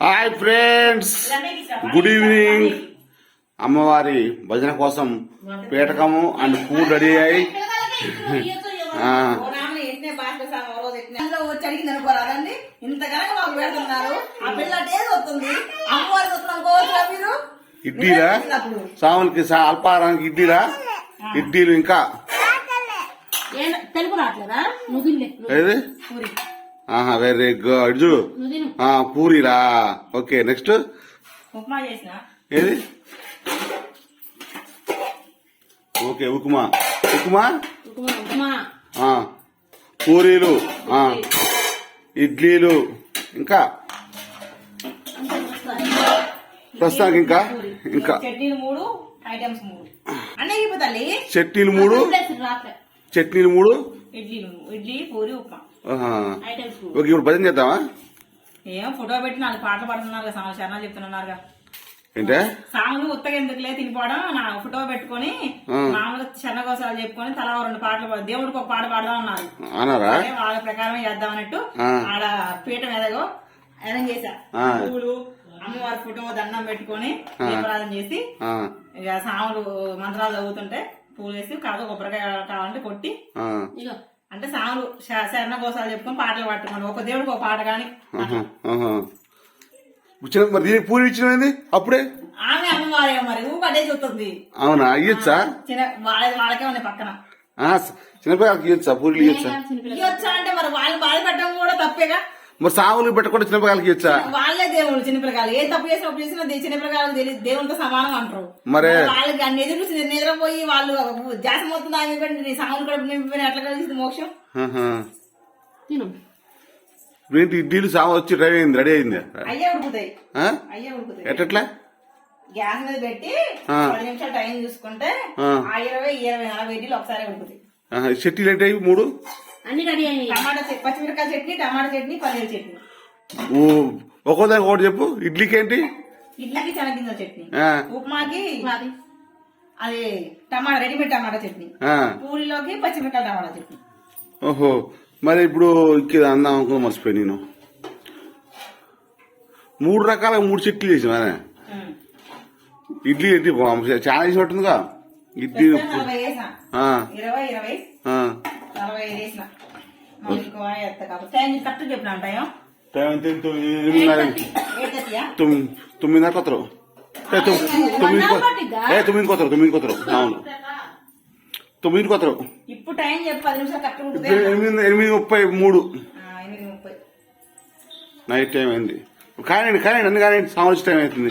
Hi friends good evening అమ్మవారి భజన కోసం పేటకము అండ్ ఫుడ్ రెడీ అయ్యి అప్పుడు సాములకి సా- అల్పాహారానికి ఇడ్లీలా? ఇంకా? తెలుగు రావట్లేదా? వెరీ గుడ్ చూడు. పూరీలా? Okay next? ఉప్మా చేసిన? ఏది? ఓకే ఉప్మా. ఉప్మా? ఉప్మా పూరీలు ఇడ్లీలు ఇంకా. ప్రస్తుతానికి ఇంకా? ఇంకా? చట్నీలు మూడు చట్నీలు మూడు? ఇడ్లీ పూరి ఉప్మా. ఓకే ఇప్పుడు భజన చేద్దామా? ఏం ఫోటో పెట్టి నాలుగు పాటలు పడుతున్నారు సంవత్సరాలు చెప్తున్నారుగా. ఏంటే? సాంగ్లు ఉత్తగా ఎందుకులే తినిపోవడం నా ఫోటో పెట్టుకొని ఆ. మామూలుగా చిన్నగోసాలు చెప్పుకొని తలా రెండు పాటలు పాడు- దేవుడికి ఒక పాట పాడదాం అన్నారు. వాళ్ళ ప్రకారం చేద్దాం అన్నట్టు ఆ. ఆడ పీఠం ఎదగో అరేంజ్ చేశా. పూలు అమ్మవారి ఫోటో దండం పెట్టుకొని దీపారాధన చేసి ఆ, ఇక సాములు మంత్రాలు చదువుతుంటే పూలు వేసి కాదు కొబ్బరికాయ కావాలంటే కొట్టి ఆ, ఇగో అంటే సాములు శ- శరణ గోసాలు చెప్పుకొని పాటలు పట్టుకోండి ఒక దేవుడికి ఒక పాట కానీ. మరి దీనికి పూరి ఇచ్చినది అప్పుడే? ఆమె అమ్మవారే మరి. ఊ అదే చూస్తుంది. అవునా? ఇయ్యొచ్చా? చిన్న వాళ్ళ వాళ్ళకే ఉంది పక్కన. ఆ, చిన్నపిల్లలకి ఇయ్యొచ్చా? పూరీలు ఇయ్యొచ్చా? ఇవ్వచ్చా అంటే మరి వాళ్ళు బాధ పెట్టడం కూడా తప్పేగా? మరి సాగులు పెట్టకుండా చిన్నపిల్లలకి ఇయ్యొచ్చా వాళ్ళే దేవుళ్ళు చిన్నపిల్లకాయలు ఏ తప్పు చేసినా తప్పు చేసినా చిన్నపిల్లకాయలకు తెలియదు దేవునితో సమానం అంటారు. మరి వాళ్ళకి అన్ని ఎదురు నిద్రపోయి వాళ్ళు జాసం అవుతుంది? ఆమె సాములు కూడా నింపిపోయిన ఎట్లా కలిసింది మోక్షం? ఏంటి ఇడ్లీలు సాగు వచ్చి రెడీ అయింది రెడీ అయింది? అయ్యే ఉడుకుతాయి? అయ్యే ఉడుకుతాయి. ఎట్లా గ్యాస్ మీద పెట్టి. పది నిమిషాలు టైం చూసుకుంటే ఆ. ఇరవై ఇరవై నలభై ఇడ్లీలు ఒకసారి ఉడుకుతాయి. ఏంటి అవి మూడు? అన్ని రెడీ అయ్యి టమాటా పచ్చిమిరకాయ చట్నీ టమాటా చట్నీ పన్నీర్ చట్నీ. ఓ ఒక్కో దానికి ఒకటి చెప్పు. ఇడ్లీకి ఏంటి ఇడ్లీకి శనగింజల చట్నీ. ఆ, ఉప్మాకి అది అది టమాటా రెడీమేడ్ టమాటా చట్నీ. ఆ. పూరిలోకి పచ్చిమిరకాయ టమాటా చట్నీ. ఓహో మరి ఇప్పుడు ఇక్కడ అందాం అనుకున్నా మర్చిపోయి నేను. మూడు రకాల మూడు చట్నీలు చేసావా ఉమ్. ఇడ్లీ ఏంటి బాగా చాలా చేసి పట్టుందిగా? ఇడ్లీ నలభై ఆ, ఇరవై ఇరవై. ఆ. నలభై ఐదు వేసిన. తొమ్మిదిన్నర కొత్తరు. తొమ్మిది తొమ్మిది కొత్తరు తొమ్మిది కొత్తరు. అవును. తొమ్మిది కొత్తరు. ఇప్పుడు టైం ఎనిమిది ఎనిమిది ముప్పై మూడు. నైట్ టైం అయింది. కానివ్వండి కానివ్వండి అన్ని కానివ్వండి సామాజిక టైం అవుతుంది.